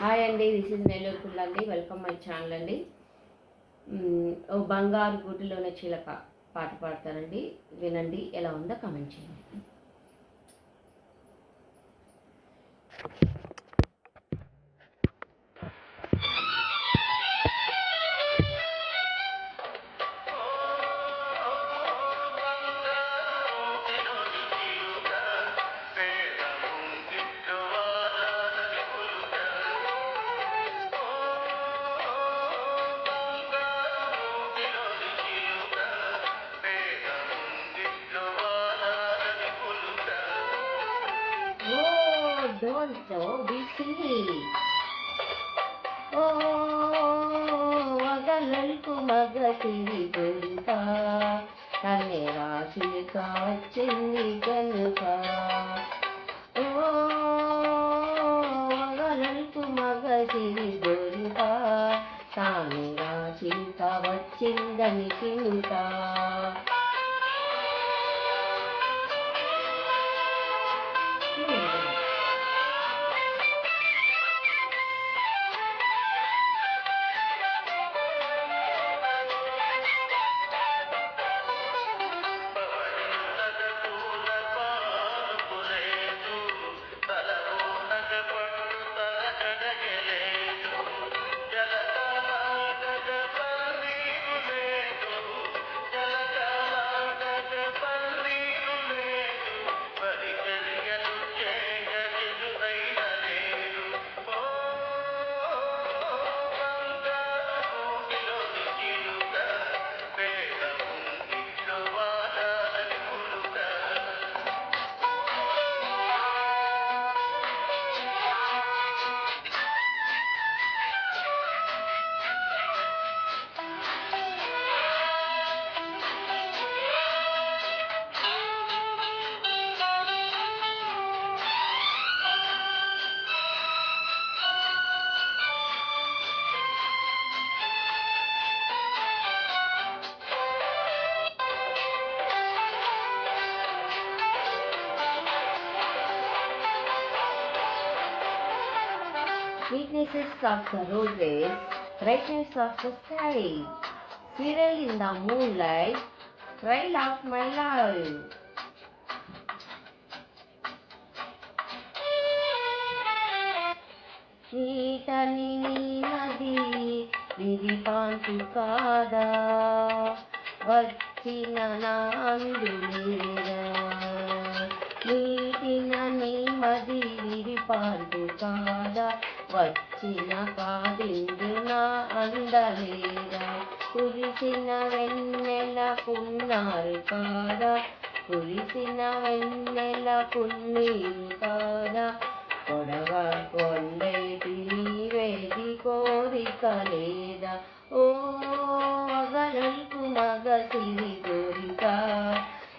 Hi అండి this is Nellore పుల్ల అండి వెల్కమ్ మై ఛానల్ అండి ఓ బంగారు గుడిలోనే చిలక పాట పాడతారండి వినండి ఎలా ఉందో కమెంట్ చేయండి. Don't know బి సిల్లీ మగలకు మగ తిరి గొంత నన్ను రాశి కాచింది కనుక ఓ మగలకు మగ తిరి గొంత తాను రాశి వచ్చిందని తింటా Sweetnesses of the roses, brightness of the sky, swirl in the moonlight, thrill of my life. ఈతని నది విరిపాంతు కాదా వచ్చిన నాందులేరా నీటిన నెమ్మది విరిపాంతు కాదా వచ్చిన కాదిందు నా అందలేరా కురిసిన వెన్నెల కున్నారు కాదా కురిసిన వెన్నెల కున్నీరు కాదా. పొడవ కొండేటి నీవేది కోరిక లేదా ఓ మగలకు మగ సిరి కోరిక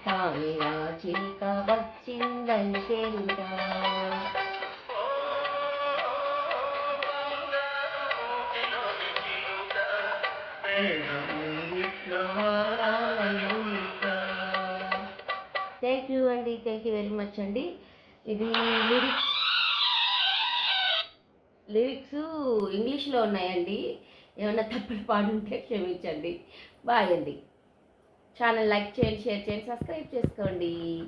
తామిరా చిలిక వచ్చిందని థ్యాంక్ యూ అండి థ్యాంక్ యూ వెరీ మచ్ అండి. ఇది లిరిక్స్ లిరిక్స్ ఇంగ్లీష్లో ఉన్నాయండి. ఏమైనా తప్పులు పాడుంటే క్షమించండి. బాయ్ అండి. ఛానల్ లైక్ చేయండి షేర్ చేయండి సబ్స్క్రైబ్ చేసుకోండి.